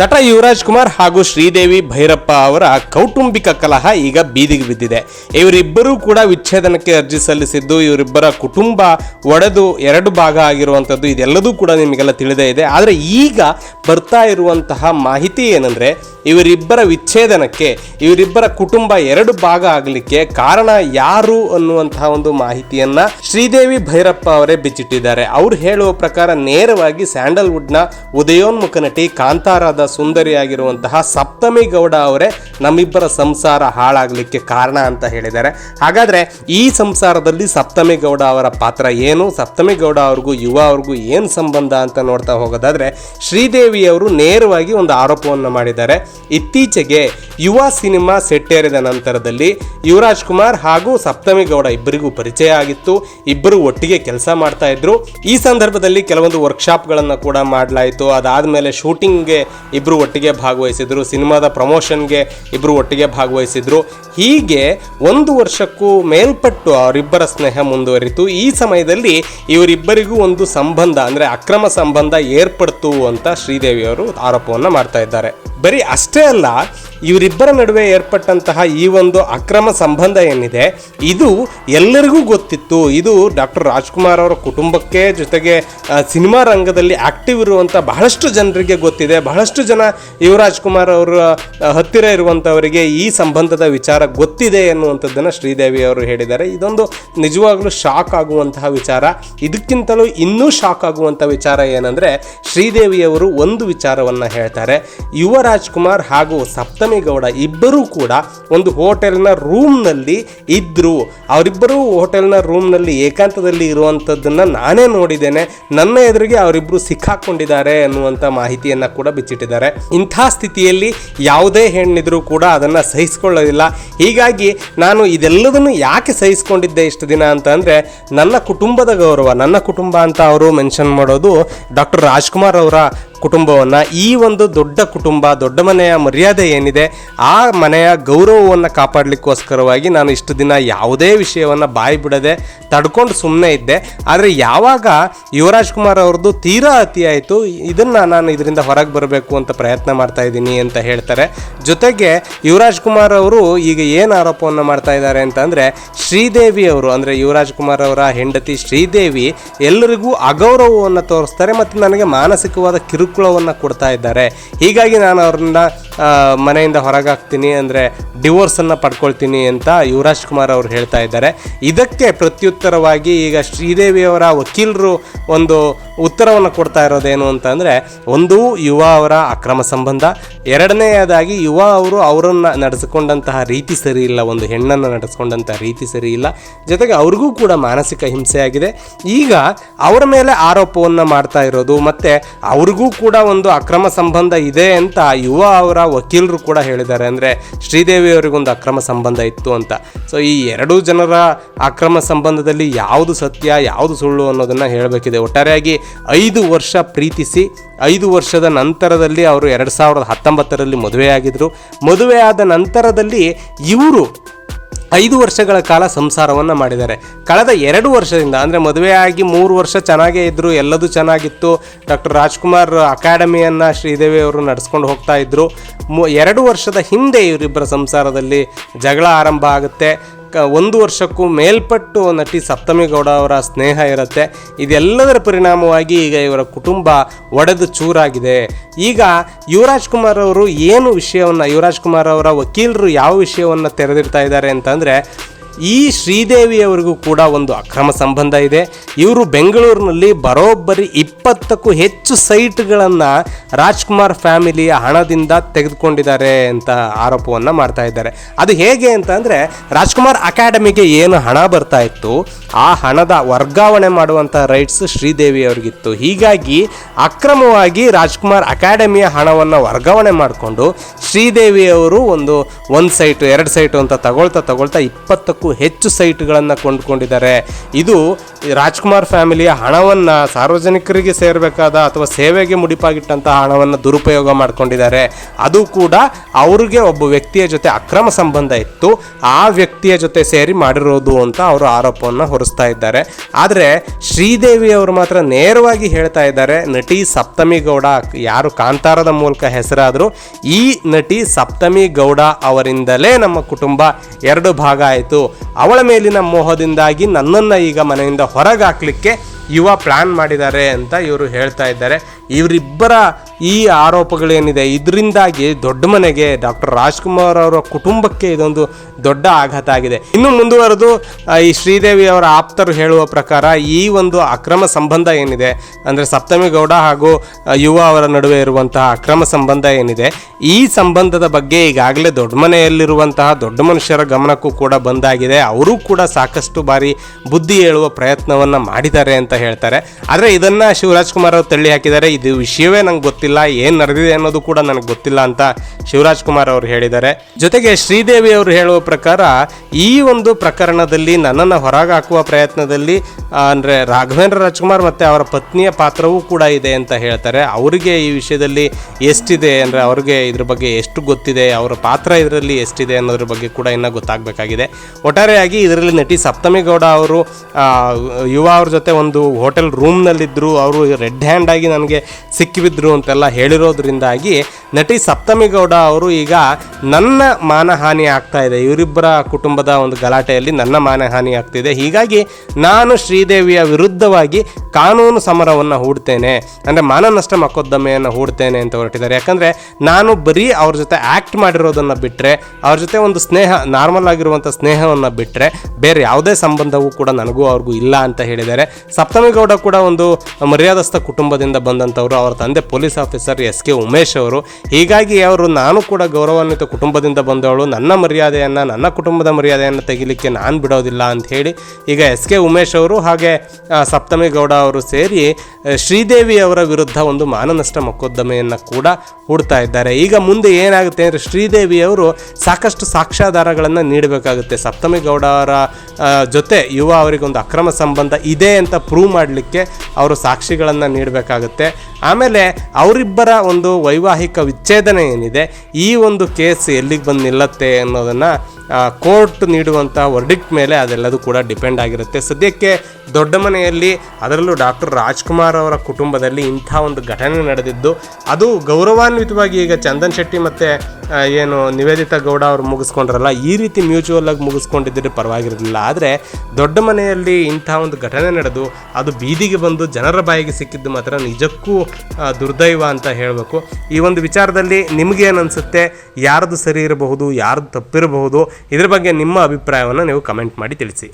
ನಟ ಯುವರಾಜ್ ಕುಮಾರ್ ಹಾಗೂ ಶ್ರೀದೇವಿ ಭೈರಪ್ಪ ಅವರ ಕೌಟುಂಬಿಕ ಕಲಹ ಈಗ ಬೀದಿಗೆ ಬಿದ್ದಿದೆ. ಇವರಿಬ್ಬರೂ ಕೂಡ ವಿಚ್ಛೇದನಕ್ಕೆ ಅರ್ಜಿ ಸಲ್ಲಿಸಿದ್ದು, ಇವರಿಬ್ಬರ ಕುಟುಂಬ ಒಡೆದು ಎರಡು ಭಾಗ ಆಗಿರುವಂಥದ್ದು ಇದೆಲ್ಲದೂ ಕೂಡ ನಿಮಗೆಲ್ಲ ತಿಳಿದೇ ಇದೆ. ಆದರೆ ಈಗ ಬರ್ತಾ ಇರುವಂತಹ ಮಾಹಿತಿ ಏನಂದ್ರೆ ಇವರಿಬ್ಬರ ವಿಚ್ಛೇದನಕ್ಕೆ, ಇವರಿಬ್ಬರ ಕುಟುಂಬ ಎರಡು ಭಾಗ ಆಗಲಿಕ್ಕೆ ಕಾರಣ ಯಾರು ಅನ್ನುವಂತಹ ಒಂದು ಮಾಹಿತಿಯನ್ನ ಶ್ರೀದೇವಿ ಭೈರಪ್ಪ ಅವರೇ ಬಿಚ್ಚಿಟ್ಟಿದ್ದಾರೆ. ಅವ್ರು ಹೇಳುವ ಪ್ರಕಾರ ನೇರವಾಗಿ ಸ್ಯಾಂಡಲ್ವುಡ್ನ ಉದಯೋನ್ಮುಖ ನಟಿ ಕಾಂತಾರದ ಸುಂದರಿಯಾಗಿರುವಂತಹ ಸಪ್ತಮಿ ಗೌಡ ಅವರೇ ನಮ್ಮಿಬ್ಬರ ಸಂಸಾರ ಹಾಳಾಗಲಿಕ್ಕೆ ಕಾರಣ ಅಂತ ಹೇಳಿದ್ದಾರೆ. ಹಾಗಾದ್ರೆ ಈ ಸಂಸಾರದಲ್ಲಿ ಸಪ್ತಮಿ ಗೌಡ ಅವರ ಪಾತ್ರ ಏನು? ಸಪ್ತಮಿ ಗೌಡ ಅವ್ರಿಗೂ ಯುವ ಅವ್ರಿಗೂ ಏನು ಸಂಬಂಧ ಅಂತ ನೋಡ್ತಾ ಹೋಗೋದಾದ್ರೆ ಶ್ರೀದೇವಿ ಅವರು ನೇರವಾಗಿ ಒಂದು ಆರೋಪವನ್ನು ಮಾಡಿದ್ದಾರೆ. ಇತ್ತೀಚೆಗೆ ಯುವ ಸಿನಿಮಾ ಸೆಟ್ಟೇರಿದ ನಂತರದಲ್ಲಿ ಯುವರಾಜ್ ಕುಮಾರ್ ಹಾಗೂ ಸಪ್ತಮಿ ಗೌಡ ಇಬ್ಬರಿಗೂ ಪರಿಚಯ ಆಗಿತ್ತು. ಇಬ್ಬರು ಒಟ್ಟಿಗೆ ಕೆಲಸ ಮಾಡ್ತಾ ಇದ್ರು. ಈ ಸಂದರ್ಭದಲ್ಲಿ ಕೆಲವೊಂದು ವರ್ಕ್ಶಾಪ್ಗಳನ್ನು ಕೂಡ ಮಾಡಲಾಯಿತು. ಅದಾದಮೇಲೆ ಶೂಟಿಂಗ್ಗೆ ಇಬ್ಬರು ಒಟ್ಟಿಗೆ ಭಾಗವಹಿಸಿದ್ರು. ಸಿನಿಮಾದ ಪ್ರಮೋಷನ್ಗೆ ಇಬ್ಬರು ಒಟ್ಟಿಗೆ ಭಾಗವಹಿಸಿದ್ರು. ಹೀಗೆ ಒಂದು ವರ್ಷಕ್ಕೂ ಮೇಲ್ಪಟ್ಟು ಅವರಿಬ್ಬರ ಸ್ನೇಹ ಮುಂದುವರಿತು. ಈ ಸಮಯದಲ್ಲಿ ಇವರಿಬ್ಬರಿಗೂ ಒಂದು ಸಂಬಂಧ, ಅಂದರೆ ಅಕ್ರಮ ಸಂಬಂಧ ಏರ್ಪಡ್ತು ಅಂತ ಶ್ರೀದೇವಿ ಅವರು ಆರೋಪವನ್ನು ಮಾಡ್ತಾ ಇದ್ದಾರೆ. ಬರೀ ಅಷ್ಟೇ ಅಲ್ಲ ಇವರಿಬ್ಬರ ನಡುವೆ ಏರ್ಪಟ್ಟಂತಹ ಈ ಒಂದು ಅಕ್ರಮ ಸಂಬಂಧ ಏನಿದೆ, ಇದು ಎಲ್ಲರಿಗೂ ಗೊತ್ತಿತ್ತು. ಇದು ಡಾಕ್ಟರ್ ರಾಜ್ಕುಮಾರ್ ಅವರ ಕುಟುಂಬಕ್ಕೆ ಜೊತೆಗೆ ಸಿನಿಮಾ ರಂಗದಲ್ಲಿ ಆಕ್ಟಿವ್ ಇರುವಂಥ ಬಹಳಷ್ಟು ಜನರಿಗೆ ಗೊತ್ತಿದೆ. ಬಹಳಷ್ಟು ಜನ ಯುವರಾಜ್ ಕುಮಾರ್ ಅವರ ಹತ್ತಿರ ಇರುವಂಥವರಿಗೆ ಈ ಸಂಬಂಧದ ವಿಚಾರ ಗೊತ್ತಿದೆ ಎನ್ನುವಂಥದ್ದನ್ನು ಶ್ರೀದೇವಿ ಅವರು ಹೇಳಿದ್ದಾರೆ. ಇದೊಂದು ನಿಜವಾಗ್ಲೂ ಶಾಕ್ ಆಗುವಂತಹ ವಿಚಾರ. ಇದಕ್ಕಿಂತಲೂ ಇನ್ನೂ ಶಾಕ್ ಆಗುವಂಥ ವಿಚಾರ ಏನಂದರೆ, ಶ್ರೀದೇವಿಯವರು ಒಂದು ವಿಚಾರವನ್ನು ಹೇಳ್ತಾರೆ. ಯುವ ರಾಜ್ಕುಮಾರ್ ಹಾಗೂ ಸಪ್ತಮಿ ಗೌಡ ಇಬ್ಬರೂ ಕೂಡ ಒಂದು ಹೋಟೆಲ್ನ ರೂಮ್ನಲ್ಲಿ ಇದ್ದರು ಅವರಿಬ್ಬರೂ ಹೋಟೆಲ್ನ ರೂಮ್ನಲ್ಲಿ ಏಕಾಂತದಲ್ಲಿ ಇರುವಂಥದ್ದನ್ನು ನಾನೇ ನೋಡಿದ್ದೇನೆ. ನನ್ನ ಎದುರಿಗೆ ಅವರಿಬ್ಬರು ಸಿಕ್ಕಾಕೊಂಡಿದ್ದಾರೆ ಅನ್ನುವಂಥ ಮಾಹಿತಿಯನ್ನು ಕೂಡ ಬಿಚ್ಚಿಟ್ಟಿದ್ದಾರೆ. ಇಂಥ ಸ್ಥಿತಿಯಲ್ಲಿ ಯಾವುದೇ ಹೆಣ್ಣಿದ್ರೂ ಕೂಡ ಅದನ್ನು ಸಹಿಸಿಕೊಳ್ಳೋದಿಲ್ಲ ಹೀಗಾಗಿ ನಾನು ಇದೆಲ್ಲದನ್ನು ಯಾಕೆ ಸಹಿಸಿಕೊಂಡಿದ್ದೆ ಇಷ್ಟು ದಿನ ಅಂತ ಅಂದರೆ, ನನ್ನ ಕುಟುಂಬದ ಗೌರವ, ನನ್ನ ಕುಟುಂಬ ಅಂತ ಅವರು ಮೆನ್ಷನ್ ಮಾಡೋದು ಡಾಕ್ಟರ್ ರಾಜ್ಕುಮಾರ್ ಅವರ ಕುಟುಂಬವನ್ನು, ಈ ಒಂದು ದೊಡ್ಡ ಕುಟುಂಬ, ದೊಡ್ಡ ಮನೆಯ ಮರ್ಯಾದೆ ಏನಿದೆ, ಆ ಮನೆಯ ಗೌರವವನ್ನು ಕಾಪಾಡಲಿಕ್ಕೋಸ್ಕರವಾಗಿ ನಾನು ಇಷ್ಟು ದಿನ ಯಾವುದೇ ವಿಷಯವನ್ನು ಬಾಯಿ ಬಿಡದೆ ತಡ್ಕೊಂಡು ಸುಮ್ಮನೆ ಇದ್ದೆ. ಆದರೆ ಯಾವಾಗ ಯುವರಾಜ್ ಕುಮಾರ್ ಅವ್ರದ್ದು ತೀರಾ ಅತಿಯಾಯಿತು ಇದನ್ನು ನಾನು ಇದರಿಂದ ಹೊರಗೆ ಬರಬೇಕು ಅಂತ ಪ್ರಯತ್ನ ಮಾಡ್ತಾ ಇದ್ದೀನಿ ಅಂತ ಹೇಳ್ತಾರೆ. ಜೊತೆಗೆ ಯುವರಾಜ್ ಕುಮಾರ್ ಅವರು ಈಗ ಏನು ಆರೋಪವನ್ನು ಮಾಡ್ತಾ ಇದ್ದಾರೆ ಅಂತಂದರೆ, ಶ್ರೀದೇವಿ ಅವರು, ಅಂದರೆ ಯುವರಾಜ್ ಕುಮಾರ್ ಅವರ ಹೆಂಡತಿ ಶ್ರೀದೇವಿ ಎಲ್ಲರಿಗೂ ಅಗೌರವವನ್ನು ತೋರಿಸ್ತಾರೆ, ಮತ್ತು ನನಗೆ ಮಾನಸಿಕವಾದ ಕಿರುಕುಳವನ್ನು ಕೊಡ್ತಾ ಇದ್ದಾರೆ. ಹೀಗಾಗಿ ನಾನು ಅವ್ರನ್ನ ಮನೆಯಿಂದ ಹೊರಗಾಗ್ತೀನಿ, ಅಂದರೆ ಡಿವೋರ್ಸನ್ನು ಪಡ್ಕೊಳ್ತೀನಿ ಅಂತ ಯುವರಾಜ್ ಕುಮಾರ್ ಅವರು ಹೇಳ್ತಾ ಇದ್ದಾರೆ. ಇದಕ್ಕೆ ಪ್ರತ್ಯುತ್ತರವಾಗಿ ಈಗ ಶ್ರೀದೇವಿಯವರ ವಕೀಲರು ಒಂದು ಉತ್ತರವನ್ನು ಕೊಡ್ತಾ ಇರೋದೇನು ಅಂತಂದರೆ, ಒಂದು ಯುವ ಅವರ ಅಕ್ರಮ ಸಂಬಂಧ, ಎರಡನೆಯದಾಗಿ ಯುವ ಅವರು ಅವರನ್ನು ನಡೆಸಿಕೊಂಡಂತಹ ರೀತಿ ಸರಿ ಇಲ್ಲ, ಒಂದು ಹೆಣ್ಣನ್ನು ನಡೆಸ್ಕೊಂಡಂತಹ ರೀತಿ ಸರಿ ಇಲ್ಲ. ಜೊತೆಗೆ ಅವ್ರಿಗೂ ಕೂಡ ಮಾನಸಿಕ ಹಿಂಸೆಯಾಗಿದೆ. ಈಗ ಅವರ ಮೇಲೆ ಆರೋಪವನ್ನು ಮಾಡ್ತಾ ಇರೋದು, ಮತ್ತು ಅವ್ರಿಗೂ ಕೂಡ ಒಂದು ಅಕ್ರಮ ಸಂಬಂಧ ಇದೆ ಅಂತ ಯುವ ಅವರ ವಕೀಲರು ಕೂಡ ಹೇಳಿದ್ದಾರೆ. ಅಂದರೆ ಶ್ರೀದೇವಿ ಅವರಿಗೊಂದು ಅಕ್ರಮ ಸಂಬಂಧ ಇತ್ತು ಅಂತ. ಸೊ ಈ ಎರಡೂ ಜನರ ಅಕ್ರಮ ಸಂಬಂಧದಲ್ಲಿ ಯಾವುದು ಸತ್ಯ, ಯಾವುದು ಸುಳ್ಳು ಅನ್ನೋದನ್ನು ಹೇಳಬೇಕಿದೆ. ಒಟ್ಟಾರೆಯಾಗಿ ಐದು ವರ್ಷ ಪ್ರೀತಿಸಿ, ಐದು ವರ್ಷದ ನಂತರದಲ್ಲಿ ಅವರು ಎರಡು ಸಾವಿರದ ಹತ್ತೊಂಬತ್ತರಲ್ಲಿ ಮದುವೆಯಾಗಿದ್ದರು ಮದುವೆಯಾದ ನಂತರದಲ್ಲಿ ಇವರು ಐದು ವರ್ಷಗಳ ಕಾಲ ಸಂಸಾರವನ್ನು ಮಾಡಿದ್ದಾರೆ. ಕಳೆದ ಎರಡು ವರ್ಷದಿಂದ, ಅಂದರೆ ಮದುವೆಯಾಗಿ ಮೂರು ವರ್ಷ ಚೆನ್ನಾಗೇ ಇದ್ದರು ಎಲ್ಲದೂ ಚೆನ್ನಾಗಿತ್ತು. ಡಾಕ್ಟರ್ ರಾಜ್ಕುಮಾರ್ ಅಕಾಡೆಮಿಯನ್ನು ಶ್ರೀದೇವಿ ಅವರು ನಡೆಸ್ಕೊಂಡು ಹೋಗ್ತಾ ಇದ್ದರು ಎರಡು ವರ್ಷದ ಹಿಂದೆ ಇವರಿಬ್ಬರ ಸಂಸಾರದಲ್ಲಿ ಜಗಳ ಆರಂಭ ಆಗುತ್ತೆ. ಕ ಒಂದು ವರ್ಷಕ್ಕೂ ಮೇಲ್ಪಟ್ಟು ನಟಿ ಸಪ್ತಮಿಗೌಡ ಅವರ ಸ್ನೇಹ ಇರುತ್ತೆ. ಇದೆಲ್ಲದರ ಪರಿಣಾಮವಾಗಿ ಈಗ ಇವರ ಕುಟುಂಬ ಒಡೆದು ಚೂರಾಗಿದೆ. ಈಗ ಯುವರಾಜ್ ಕುಮಾರ್ ಅವರು ಏನು ವಿಷಯವನ್ನು, ಯುವರಾಜ್ ಕುಮಾರ್ ಅವರ ವಕೀಲರು ಯಾವ ವಿಷಯವನ್ನು ತೆರೆದಿರ್ತಾ ಇದ್ದಾರೆ ಅಂತಂದರೆ ಈ ಶ್ರೀದೇವಿಯವರಿಗೂ ಕೂಡ ಒಂದು ಅಕ್ರಮ ಸಂಬಂಧ ಇದೆ. ಇವರು ಬೆಂಗಳೂರಿನಲ್ಲಿ ಬರೋಬ್ಬರಿ ಇಪ್ಪತ್ತಕ್ಕೂ ಹೆಚ್ಚು ಸೈಟ್ಗಳನ್ನು ರಾಜ್ಕುಮಾರ್ ಫ್ಯಾಮಿಲಿಯ ಹಣದಿಂದ ತೆಗೆದುಕೊಂಡಿದ್ದಾರೆ ಅಂತ ಆರೋಪವನ್ನು ಮಾಡ್ತಾ ಇದ್ದಾರೆ. ಅದು ಹೇಗೆ ಅಂತಂದರೆ ರಾಜ್ಕುಮಾರ್ ಅಕಾಡೆಮಿಗೆ ಏನು ಹಣ ಬರ್ತಾ ಇತ್ತು, ಆ ಹಣದ ವರ್ಗಾವಣೆ ಮಾಡುವಂಥ ರೈಟ್ಸ್ ಶ್ರೀದೇವಿ ಅವರಿಗಿತ್ತು ಹೀಗಾಗಿ ಅಕ್ರಮವಾಗಿ ರಾಜ್ಕುಮಾರ್ ಅಕಾಡೆಮಿಯ ಹಣವನ್ನು ವರ್ಗಾವಣೆ ಮಾಡಿಕೊಂಡು ಶ್ರೀದೇವಿಯವರು ಒಂದು ಒಂದು ಸೈಟು, ಎರಡು ಸೈಟು ಅಂತ ತಗೊಳ್ತಾ ತಗೊಳ್ತಾ ಇಪ್ಪತ್ತಕ್ಕೂ ಐವತ್ತಕ್ಕೂ ಹೆಚ್ಚು ಸೈಟ್ಗಳನ್ನು ಕೊಂಡುಕೊಂಡಿದ್ದಾರೆ. ಇದು ರಾಜ್ಕುಮಾರ್ ಫ್ಯಾಮಿಲಿಯ ಹಣವನ್ನು ಸಾರ್ವಜನಿಕರಿಗೆ ಸೇರಬೇಕಾದ ಅಥವಾ ಸೇವೆಗೆ ಮುಡಿಪಾಗಿಟ್ಟಂತಹ ಹಣವನ್ನು ದುರುಪಯೋಗ ಮಾಡಿಕೊಂಡಿದ್ದಾರೆ. ಅದು ಕೂಡ ಅವರಿಗೆ ಒಬ್ಬ ವ್ಯಕ್ತಿಯ ಜೊತೆ ಅಕ್ರಮ ಸಂಬಂಧ ಇತ್ತು. ಆ ವ್ಯಕ್ತಿಯ ಜೊತೆ ಸೇರಿ ಮಾಡಿರೋದು ಅಂತ ಅವರು ಆರೋಪವನ್ನು ಹೊರಿಸ್ತಾ ಇದ್ದಾರೆ. ಆದರೆ ಶ್ರೀದೇವಿ ಅವರು ಮಾತ್ರ ನೇರವಾಗಿ ಹೇಳ್ತಾ ಇದ್ದಾರೆ, ನಟಿ ಸಪ್ತಮಿ ಗೌಡ ಯಾರು ಕಾಂತಾರದ ಮೂಲಕ ಹೆಸರಾದರೂ, ಈ ನಟಿ ಸಪ್ತಮಿ ಗೌಡ ಅವರಿಂದಲೇ ನಮ್ಮ ಕುಟುಂಬ ಎರಡು ಭಾಗ ಆಯಿತು. ಅವಳ ಮೇಲಿನ ಮೋಹದಿಂದಾಗಿ ನನ್ನನ್ನು ಈಗ ಮನೆಯಿಂದ ಹೊರಗೆ ಹಾಕ್ಲಿಕ್ಕೆ ಯುವ ಪ್ಲ್ಯಾನ್ ಮಾಡಿದ್ದಾರೆ ಅಂತ ಇವರು ಹೇಳ್ತಾ ಇದ್ದಾರೆ. ಇವರಿಬ್ಬರ ಈ ಆರೋಪಗಳೇನಿದೆ, ಇದರಿಂದಾಗಿ ದೊಡ್ಡ ಮನೆಗೆ ಡಾಕ್ಟರ್ ರಾಜ್ಕುಮಾರ್ ಅವರ ಕುಟುಂಬಕ್ಕೆ ಇದೊಂದು ದೊಡ್ಡ ಆಘಾತ ಆಗಿದೆ. ಇನ್ನು ಮುಂದುವರೆದು ಈ ಶ್ರೀದೇವಿ ಅವರ ಆಪ್ತರು ಹೇಳುವ ಪ್ರಕಾರ ಈ ಒಂದು ಅಕ್ರಮ ಸಂಬಂಧ ಏನಿದೆ, ಅಂದರೆ ಸಪ್ತಮಿ ಗೌಡ ಹಾಗೂ ಯುವ ಅವರ ನಡುವೆ ಇರುವಂತಹ ಅಕ್ರಮ ಸಂಬಂಧ ಏನಿದೆ, ಈ ಸಂಬಂಧದ ಬಗ್ಗೆ ಈಗಾಗಲೇ ದೊಡ್ಡ ಮನೆಯಲ್ಲಿರುವಂತಹ ದೊಡ್ಡ ಮನುಷ್ಯರ ಗಮನಕ್ಕೂ ಕೂಡ ಬಂದಾಗಿದೆ. ಅವರು ಕೂಡ ಸಾಕಷ್ಟು ಬಾರಿ ಬುದ್ಧಿ ಹೇಳುವ ಪ್ರಯತ್ನವನ್ನು ಮಾಡಿದ್ದಾರೆ ಅಂತ ಹೇಳ್ತಾರೆ. ಆದರೆ ಇದನ್ನು ಶಿವರಾಜ್ ಕುಮಾರ್ ಅವರು ತಳ್ಳಿ ಹಾಕಿದ್ದಾರೆ ಇದು ವಿಷಯವೇ ನಂಗೆ ಗೊತ್ತಿಲ್ಲ. ಏನು ನಡೆದಿದೆ ಅನ್ನೋದು ಕೂಡ ನನಗೆ ಗೊತ್ತಿಲ್ಲ ಅಂತ ಶಿವರಾಜ್ ಕುಮಾರ್ ಅವರು ಹೇಳಿದ್ದಾರೆ. ಜೊತೆಗೆ ಶ್ರೀದೇವಿ ಅವರು ಹೇಳುವ ಪ್ರಕಾರ, ಈ ಒಂದು ಪ್ರಕರಣದಲ್ಲಿ ನನ್ನನ್ನು ಹೊರಗೆ ಹಾಕುವ ಪ್ರಯತ್ನದಲ್ಲಿ ಅಂದರೆ ಅಂದ್ರೆ ರಾಘವೇಂದ್ರ ರಾಜ್ಕುಮಾರ್ ಮತ್ತೆ ಅವರ ಪತ್ನಿಯ ಪಾತ್ರವೂ ಕೂಡ ಇದೆ ಅಂತ ಹೇಳ್ತಾರೆ. ಅವರಿಗೆ ಈ ವಿಷಯದಲ್ಲಿ ಎಷ್ಟಿದೆ, ಅಂದರೆ ಅವ್ರಿಗೆ ಇದ್ರ ಬಗ್ಗೆ ಎಷ್ಟು ಗೊತ್ತಿದೆ, ಅವರ ಪಾತ್ರ ಇದರಲ್ಲಿ ಎಷ್ಟಿದೆ ಅನ್ನೋದ್ರ ಬಗ್ಗೆ ಕೂಡ ಇನ್ನೂ ಗೊತ್ತಾಗಬೇಕಾಗಿದೆ. ಒಟ್ಟಾರೆಯಾಗಿ ಇದರಲ್ಲಿ ನಟಿ ಸಪ್ತಮಿಗೌಡ ಅವರು ಯುವ ಅವ್ರ ಜೊತೆ ಒಂದು ಹೋಟೆಲ್ ರೂಮ್ನಲ್ಲಿದ್ದರು ಅವರು ರೆಡ್ ಹ್ಯಾಂಡ್ ಆಗಿ ನನಗೆ ಸಿಕ್ಕಿಬಿದ್ರು ಅಂತೆಲ್ಲ ಹೇಳಿರೋದ್ರಿಂದಾಗಿ ನಟಿ ಸಪ್ತಮಿ ಗೌಡ ಅವರು ಈಗ ನನ್ನ ಮಾನಹಾನಿ ಆಗ್ತಾ ಇದೆ. ಇವರಿಬ್ಬರ ಕುಟುಂಬದ ಒಂದು ಗಲಾಟೆಯಲ್ಲಿ ನನ್ನ ಮಾನಹಾನಿ ಆಗ್ತಿದೆ ಹೀಗಾಗಿ ನಾನು ಶ್ರೀದೇವಿಯ ವಿರುದ್ಧವಾಗಿ ಕಾನೂನು ಸಮರವನ್ನು ಹೂಡ್ತೇನೆ. ಅಂದರೆ ಮಾನನಷ್ಟ ಮಕೋದ್ದಮೆಯನ್ನು ಹೂಡ್ತೇನೆ ಅಂತ ಹೊರಟಿದ್ದಾರೆ. ಯಾಕಂದರೆ ನಾನು ಬರೀ ಅವ್ರ ಜೊತೆ ಆ್ಯಕ್ಟ್ ಮಾಡಿರೋದನ್ನು ಬಿಟ್ಟರೆ ಅವ್ರ ಜೊತೆ ಒಂದು ಸ್ನೇಹ ನಾರ್ಮಲ್ ಆಗಿರುವಂಥ ಸ್ನೇಹವನ್ನು ಬಿಟ್ಟರೆ ಬೇರೆ ಯಾವುದೇ ಸಂಬಂಧವೂ ಕೂಡ ನನಗೂ ಅವ್ರಿಗೂ ಇಲ್ಲ ಅಂತ ಹೇಳಿದ್ದಾರೆ. ಸಪ್ತಮಿ ಗೌಡ ಕೂಡ ಒಂದು ಮರ್ಯಾದಸ್ಥ ಕುಟುಂಬದಿಂದ ಬಂದಂಥವ್ರು. ಅವರ ತಂದೆ ಪೊಲೀಸ್ ಎಸ್ ಕೆ ಉಮೇಶ್ ಅವರು. ಹೀಗಾಗಿ ಅವರು ನಾನು ಕೂಡ ಗೌರವಾನ್ವಿತ ಕುಟುಂಬದಿಂದ ಬಂದವಳು. ನನ್ನ ಮರ್ಯಾದೆಯನ್ನು, ನನ್ನ ಕುಟುಂಬದ ಮರ್ಯಾದೆಯನ್ನು ತೆಗಿಲಿಕ್ಕೆ ನಾನು ಬಿಡೋದಿಲ್ಲ ಅಂತ ಹೇಳಿ ಈಗ ಎಸ್ ಕೆ ಉಮೇಶ್ ಅವರು ಹಾಗೆ ಸಪ್ತಮಿ ಗೌಡ ಅವರು ಸೇರಿ ಶ್ರೀದೇವಿ ಅವರ ವಿರುದ್ಧ ಒಂದು ಮಾನನಷ್ಟ ಮೊಕದ್ದಮೆಯನ್ನು ಕೂಡ ಹೂಡ್ತಾ ಇದ್ದಾರೆ. ಈಗ ಮುಂದೆ ಏನಾಗುತ್ತೆ ಅಂದರೆ ಶ್ರೀದೇವಿ ಅವರು ಸಾಕಷ್ಟು ಸಾಕ್ಷ್ಯಾಧಾರಗಳನ್ನು ನೀಡಬೇಕಾಗುತ್ತೆ. ಸಪ್ತಮಿ ಗೌಡ ಅವರ ಜೊತೆ ಯುವ ಅವರಿಗೆ ಒಂದು ಅಕ್ರಮ ಸಂಬಂಧ ಇದೆ ಅಂತ ಪ್ರೂವ್ ಮಾಡಲಿಕ್ಕೆ ಅವರು ಸಾಕ್ಷಿಗಳನ್ನು ನೀಡಬೇಕಾಗುತ್ತೆ. ಆಮೇಲೆ ಅವರಿಬ್ಬರ ಒಂದು ವೈವಾಹಿಕ ವಿಚ್ಛೇದನ ಏನಿದೆ, ಈ ಒಂದು ಕೇಸ್ ಎಲ್ಲಿಗೆ ಬಂದು ನಿಲ್ಲತ್ತೆ ಅನ್ನೋದನ್ನು ಕೋರ್ಟ್ ನೀಡುವಂಥ ವರ್ಡಿಕ್ಟ್ ಮೇಲೆ ಅದೆಲ್ಲದೂ ಕೂಡ ಡಿಪೆಂಡ್ ಆಗಿರುತ್ತೆ. ಸದ್ಯಕ್ಕೆ ದೊಡ್ಡ ಮನೆಯಲ್ಲಿ ಅದರಲ್ಲೂ ಡಾಕ್ಟರ್ ರಾಜ್ಕುಮಾರ್ ಅವರ ಕುಟುಂಬದಲ್ಲಿ ಇಂಥ ಒಂದು ಘಟನೆ ನಡೆದಿದ್ದು, ಅದು ಗೌರವಾನ್ವಿತವಾಗಿ ಈಗ ಚಂದನ್ ಶೆಟ್ಟಿ ಮತ್ತು ಏನು ನಿವೇದಿತಾ ಗೌಡ ಅವರು ಮುಗಿಸ್ಕೊಂಡ್ರಲ್ಲ, ಈ ರೀತಿ ಮ್ಯೂಚುವಲ್ ಆಗಿ ಮುಗಿಸ್ಕೊಂಡಿದ್ದರೆ ಪರವಾಗಿರಲಿಲ್ಲ. ಆದರೆ ದೊಡ್ಡ ಮನೆಯಲ್ಲಿ ಇಂಥ ಒಂದು ಘಟನೆ ನಡೆದು ಅದು ಬೀದಿಗೆ ಬಂದು ಜನರ ಬಾಯಿಗೆ ಸಿಕ್ಕಿದ್ದು ಮಾತ್ರ ನಿಜಕ್ಕೂ ದುರ್ದೈವ ಅಂತ ಹೇಳಬೇಕು. ಈ ಒಂದು ವಿಚಾರದಲ್ಲಿ ನಿಮಗೇನು ಅನಿಸುತ್ತೆ? ಯಾರ್ದು ಸರಿ ಇರಬಹುದು, ಯಾರ್ದು ತಪ್ಪಿರಬಹುದು? ಇದ್ರ ಬಗ್ಗೆ ನಿಮ್ಮ ಅಭಿಪ್ರಾಯವನ್ನು ನೀವು ಕಮೆಂಟ್ ಮಾಡಿ ತಿಳಿಸಿ.